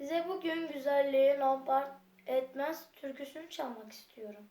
Size bugün güzelliğin nobart etmez türküsünü çalmak istiyorum.